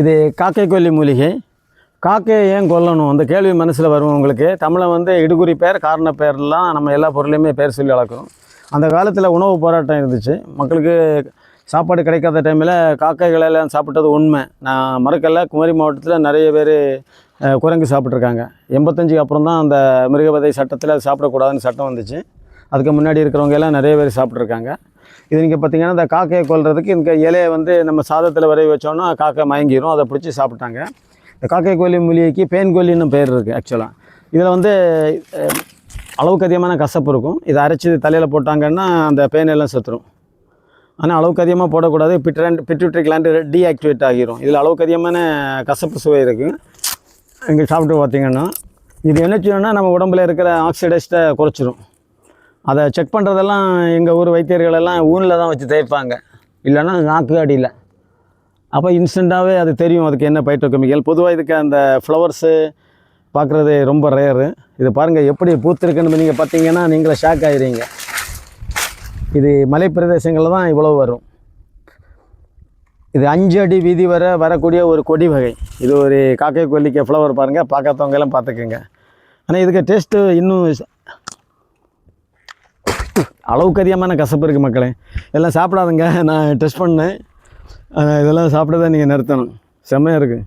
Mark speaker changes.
Speaker 1: இது காக்கை கொல்லி மூலிகை. காக்கையை ஏன் கொல்லணும்? அந்த கேள்வி மனசில் வரும் உங்களுக்கு. தமிழை வந்து இடுகுறி பேர் காரண பேர்லாம் நம்ம எல்லா பொருளையுமே பேர் சொல்லி வளர்க்குறோம். அந்த காலத்தில் உணவு போராட்டம் இருந்துச்சு. மக்களுக்கு சாப்பாடு கிடைக்காத டைமில் காக்கைகளெல்லாம் சாப்பிட்டது உண்மை. நான் மறுக்கல்ல குமரி மாவட்டத்தில் நிறைய பேர் குரங்கு சாப்பிட்ருக்காங்க எண்பத்தஞ்சுக்கு அப்புறம் தான் அந்த மிருகவதை சட்டத்தில் அது சாப்பிடக்கூடாதுன்னு சட்டம் வந்துச்சு. அதுக்கு முன்னாடி இருக்கிறவங்க எல்லாம் நிறைய பேர் சாப்பிட்ருக்காங்க இது நீங்கள் பார்த்தீங்கன்னா இந்த காக்கையை கொல்றதுக்கு இந்த இலையை வந்து நம்ம சாதத்தில் விரைவி வச்சோன்னா காக்கை மயங்கிரும். அதை பிடிச்சி சாப்பிட்டாங்க. இந்த காக்கை கோழி மூலிகைக்கு பேன் கோழின்னு பேர் இருக்குது ஆக்சுவலாக இதில் வந்து அளவுக்கு அதிகமான கசப்பு இருக்கும். இதை அரைச்சி தலையில் போட்டாங்கன்னா அந்த பேன் எல்லாம் செத்துரும். ஆனால் அளவுக்கு அதிகமாக போடக்கூடாது. பிட்ரண்ட் பிட்யூட்ரி கிளாண்டு டீஆக்டிவேட் ஆகிரும். இதில் அளவுக்கு அதிகமான கசப்பு சுவை இருக்குது இங்கே சாப்பிட்டு பார்த்தீங்கன்னா இது என்ன செய்யணும்னா நம்ம உடம்புல இருக்கிற ஆக்சிடைஸ்ட்டை குறைச்சிரும். அதை செக் பண்ணுறதெல்லாம் எங்கள் ஊர் வைத்தியர்கள் எல்லாம் ஊனில் தான் வச்சு தேய்ப்பாங்க. இல்லைன்னா நாக்கு அடியில். அப்போ இன்ஸ்டண்ட்டாகவே அது தெரியும் அதுக்கு என்ன பைட்டோ கெமிக்கல் பொதுவாக இதுக்கு அந்த ஃப்ளவர்ஸு பார்க்குறது ரொம்ப ரேரு இது பாருங்கள் எப்படி பூத்திருக்குன்னு நீங்கள் பார்த்தீங்கன்னா நீங்களே ஷாக் ஆகிறீங்க இது மலை பிரதேசங்களில் தான் இவ்வளோ வரும். இது அஞ்சு அடி வீதி வர வரக்கூடிய ஒரு கொடி வகை. இது ஒரு காக்கை கொல்லிக்க ஃப்ளவர் பாருங்கள் பார்க்காதவங்க எல்லாம் பார்த்துக்குங்க. ஆனால் இதுக்கு டேஸ்ட்டு இன்னும் அளவுக்கு அதிகமான கசப்பு இருக்குது மக்களே. எல்லாம் சாப்பிடாதுங்க. நான் டெஸ்ட் பண்ணேன். இதெல்லாம் சாப்பிட்டதை நீங்கள் நிறுத்தணும். செம்மையாக இருக்குது